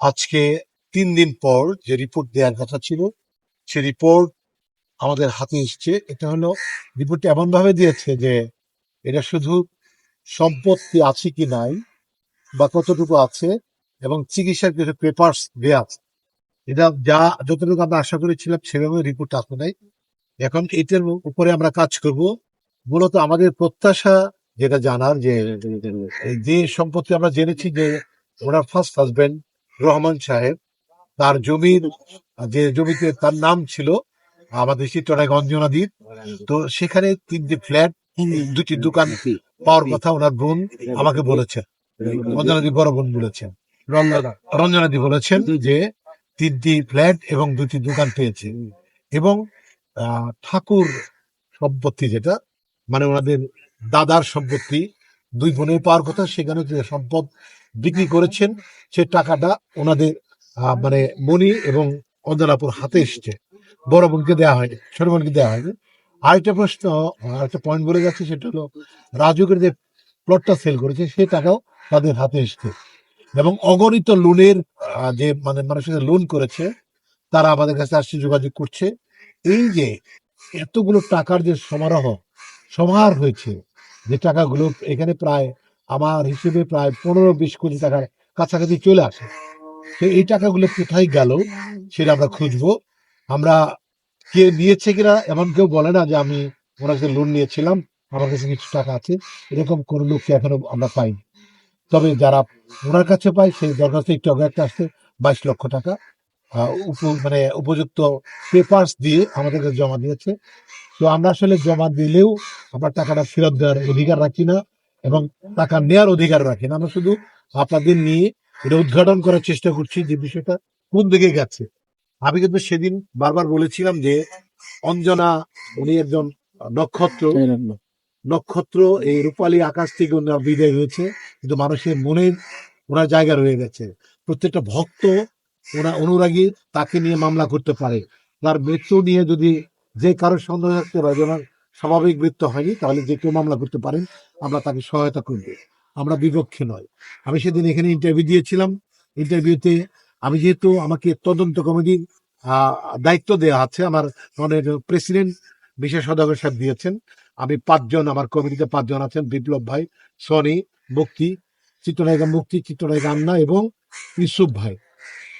আজকে তিন দিন পর যে রিপোর্ট দেওয়ার কথা ছিল, সে রিপোর্ট আমাদের হাতে এসছে। এটা হলো রিপোর্টটা এমন ভাবে দিয়েছে যে এটা শুধু সম্পত্তি আছে কি নাই বা কতটুকু আছে এবং চিকিৎসার কিছু পেপার্স দেওয়া আছে। এটা যা, যতটুকু আমরা আশা করেছিলাম সেভাবে রিপোর্ট আসে নাই। এখন এটার উপরে আমরা কাজ করব। মূলত আমাদের প্রত্যাশা যেটা জানার যে যে সম্পত্তি আমরা জেনেছি যে ওনার ফার্স্ট হাজবেন্ড রহমান সাহেব তার জমির যে জমিতে তার নাম ছিল আমাদের চিত্রনায়ক অঞ্জনাদির তো সেখানে তিনটি ফ্ল্যাট দুটি দোকান পাওয়ার কথা ওনার বোন আমাকে বলেছেন। অঞ্জনাদি বড় বোন বলেছেন। রঞ্জনাদি বলেছেন যে তিনটি ফ্ল্যাট এবং দুটি দোকান পেয়েছে। এবং আহ, ঠাকুর সম্পত্তি যেটা মানে ওনাদের দাদার সম্পত্তি দুই বোনের পাওয়ার কথা সেখানে যে সম্পদ বিক্রি করেছেন, সে টাকাটা ওনাদের মানে মনি এবং অঞ্জনাপুর হাতে এসছে। বড় বোনকে দেওয়া হয়নি, ছোট বোনকে দেওয়া হয়নি। আরেকটা প্রশ্ন, আরেকটা পয়েন্ট বলে যাচ্ছে, সেটা হলো রাজুকের যে প্লটটা সেল করেছে সে টাকাও তাদের হাতে এসছে। এবং অগণিত লোনের যে মানে মানুষের লোন করেছে, তারা আমাদের কাছে আসছে, যোগাযোগ করছে। এই যে এতগুলো টাকার যে সমারোহ, সমাহার হয়েছে, যে টাকাগুলো এখানে প্রায় আমার হিসেবে প্রায় পনেরো বিশ কোটি টাকার কাছাকাছি চলে আসে। তো এই টাকাগুলো কোথায় গেল সেটা আমরা খুঁজবো। আমরা কে নিয়েছে কিনা এমন কেউ বলে না যে আমি ওনার কাছে লোন নিয়েছিলাম, আমার কাছে কিছু টাকা আছে, এরকম কোনো লোককে এখনও আমরা পাইনি। তবে যারা ওনার কাছে পাই সেই দরখাস্ত একটু আগে একটা আসছে, বাইশ লক্ষ টাকা মানে উপযুক্ত পেপার্স দিয়ে আমাদের কাছে জমা দিয়েছে। তো আমরা আসলে জমা দিলেও আমরা টাকাটা ফেরত দেওয়ার অধিকার রাখি না। এবং টাকা নেওয়ার অধিকার রাখি না আমরা শুধু আপনাদের নিয়ে এটা উদ্ঘাটন করার চেষ্টা করছি যে বিষয়টা কোন দিকে গেছে। আমি কিন্তু সেদিন বারবার বলেছিলাম যে অঞ্জনা উনি একজন নক্ষত্র। নক্ষত্র এই রূপালী আকাশ থেকে ওনার বিদায় হয়েছে কিন্তু মানুষের মনের ওনার জায়গা রয়ে গেছে। প্রত্যেকটা ভক্ত ওনা অনুরাগী তাকে নিয়ে মামলা করতে পারে। তার মৃত্যু নিয়ে যদি যে কারোর সন্দেহ থাকতে পারে স্বাভাবিক মৃত্যু হয়নি, তাহলে যে কেউ মামলা করতে পারেন, আমরা তাকে সহায়তা করব। আমরা বিপক্ষে নয়। আমি সেদিন এখানে ইন্টারভিউ দিয়েছিলাম। ইন্টারভিউতে আমি যেহেতু আমাকে তদন্ত কমিটির দায়িত্ব দেওয়া আছে, আমার মানে প্রেসিডেন্ট বিশেষ সদাগর সাহেব দিয়েছেন। আমি পাঁচজন, আমার কমিটিতে পাঁচজন আছেন, বিপ্লব ভাই, সনি, মুক্তি, চিত্রনায়িকা মুক্তি, চিত্রনায়িকা আন্না এবং ইউসুফ ভাই।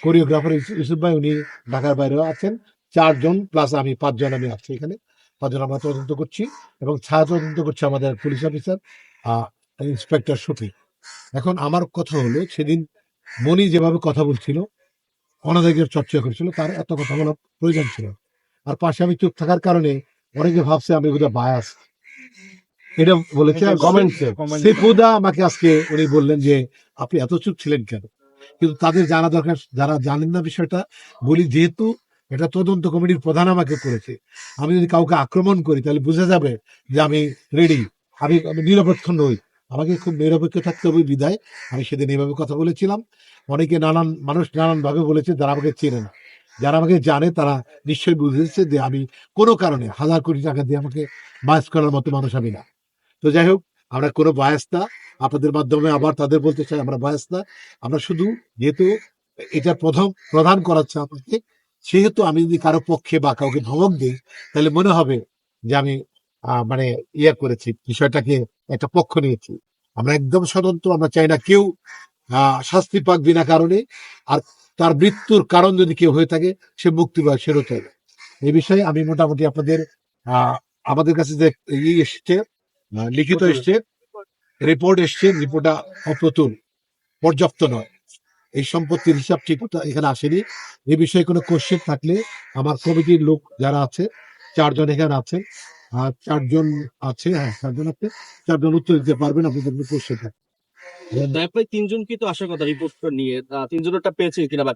কোরিওগ্রাফার ইউসুফ ভাই, উনি ঢাকার বাইরেও আছেন। চারজন প্লাস আমি, পাঁচজন আমি আছি এখানে। পাঁচজন আমরা তদন্ত করছি এবং ছায়া তদন্ত করছে আমাদের পুলিশ অফিসার ইন্সপেক্টর শফিক এখন আমার কথা হলো সেদিন মনি যেভাবে কথা বলছিল অনাদায়কের চর্চা করেছিল তার এত কথা বলার প্রয়োজন ছিল। আর পাশে আমি চুপ থাকার কারণে অনেকে ভাবছে আমি বোধহয় বায়াস এটা বলেছে আর কমেন্টসে আমাকে আজকে উনি বললেন যে আপনি এত চুপ ছিলেন কেন? কিন্তু তাদের জানা দরকার যারা জানেন না বিষয়টা বলি যেহেতু এটা তদন্ত কমিটির প্রধান আমাকে করেছে। আমি যদি কাউকে আক্রমণ করি, তাহলে বোঝা যাবে যে আমি রেডি আমি আমি নিরপেক্ষ নই। আমাকে খুব নিরপেক্ষ থাকতে হবে বিদায় আমি সেদিন এইভাবে কথা বলেছিলাম। অনেকে নানান, মানুষ নানানভাবে বলেছে, যারা আমাকে চেনে না। যারা আমাকে জানে, তারা নিশ্চয়ই বুঝেছে যে আমি কোনো কারণে হাজার কোটি টাকা দিয়ে আমাকে বায়াস করার মতো মানুষ আমি না। তো যাই হোক, আমরা কোনো বায়াস না। আপনাদের মাধ্যমে আবার তাদের বলতে চাই, আমরা বায়াস না। আমরা শুধু যেহেতু এটা প্রথম, প্রধান করাচ্ছে আমাকে সেহেতু আমি যদি কারও পক্ষে বা কাউকে ধমক দিই তাহলে মনে হবে যে আমি মানে ইয়ে করেছি বিষয়টাকে একটা পক্ষ নিয়েছি। আমরা একদম স্বতন্ত্র আমরা চাই না কেউ শাস্তি পাক বিনা কারণে। আর তার মৃত্যুর কারণ যদি কেউ হয়ে থাকে সে মুক্তি পায় সেরও চাই না। এই বিষয়ে আমি মোটামুটি আপনাদের আহ, আমাদের কাছে যে ইয়ে এসছে লিখিত এসছে। রিপোর্ট এসছে রিপোর্টটা অপ্রতুল পর্যাপ্ত নয়। এই সম্পত্তির হিসাব ঠিক এখানে আসেনি। এ বিষয়ে কোনো কোশ্চেন থাকলে আমার কমিটির লোক যারা আছে, চারজন এখানে আছে আর চারজন আছে হ্যাঁ চারজন আছে। চারজন উত্তর দিতে পারবেন আপনাদের কোশ্চেন থাকে প্রায় তিনজন কি তো আসার কথা রিপোর্ট নিয়ে তিনজনেরটা পেয়েছে কিনা বা